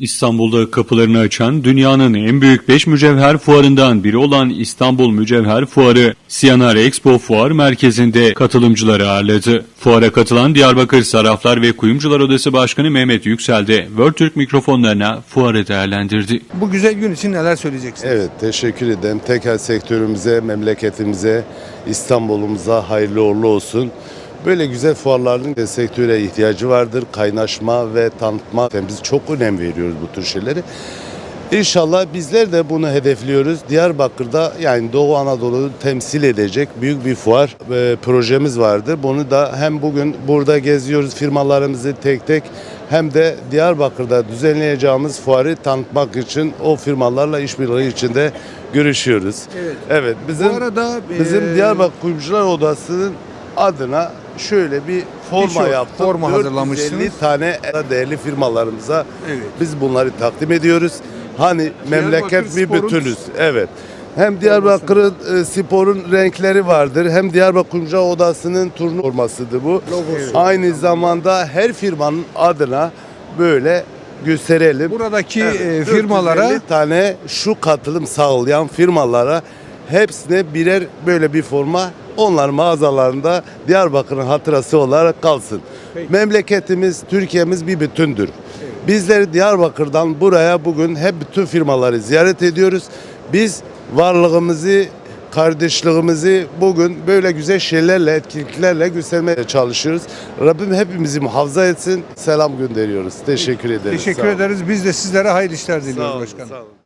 İstanbul'da kapılarını açan dünyanın en büyük 5 mücevher fuarından biri olan İstanbul Mücevher Fuarı, Siyanar Expo Fuar Merkezi'nde katılımcıları ağırladı. Fuara katılan Diyarbakır Sarraflar ve Kuyumcular Odası Başkanı Mehmet Yüksel de World Türk mikrofonlarına fuarı değerlendirdi. Bu güzel gün için neler söyleyeceksiniz? Evet teşekkür ederim. Tekel sektörümüze, memleketimize, İstanbul'umuza hayırlı uğurlu olsun. Böyle güzel fuarların da sektöre ihtiyacı vardır. Kaynaşma ve tanıtma. Biz çok önem veriyoruz bu tür şeyleri. İnşallah bizler de bunu hedefliyoruz. Diyarbakır'da yani Doğu Anadolu'yu temsil edecek büyük bir fuar e, projemiz vardır. Bunu da hem bugün burada geziyoruz firmalarımızı tek tek hem de Diyarbakır'da düzenleyeceğimiz fuarı tanıtmak için o firmalarla işbirliği içinde görüşüyoruz. Evet. Evet bizim Bu arada bizim e, Diyarbakır Kuyumcular Odası'nın adına şöyle bir forma Tişört, yaptık. forma 450 hazırlamışsınız. tane değerli firmalarımıza Evet. biz bunları takdim ediyoruz. Hani memleket bir sporun- bütünüz. Evet. Hem Diyarbakır'ın e, sporun renkleri vardır. Hem Diyarbakır Kuyumcular Odası'nın turnu formasıdır bu. Logosu. Aynı zamanda her firmanın adına böyle gösterelim. Buradaki e, 450 firmalara tane şu katılım sağlayan firmalara hepsine birer böyle bir forma onlar mağazalarında Diyarbakır'ın hatırası olarak kalsın. Peki. Memleketimiz, Türkiye'miz bir bütündür. Bizler Diyarbakır'dan buraya bugün hep bütün firmaları ziyaret ediyoruz. Biz varlığımızı, kardeşliğimizi bugün böyle güzel şeylerle, etkinliklerle göstermeye çalışıyoruz. Rabbim hepimizi muhafaza etsin. Selam gönderiyoruz. Teşekkür ederiz. teşekkür ederiz. Biz de sizlere hayırlı işler diliyoruz başkanım. sağ olun.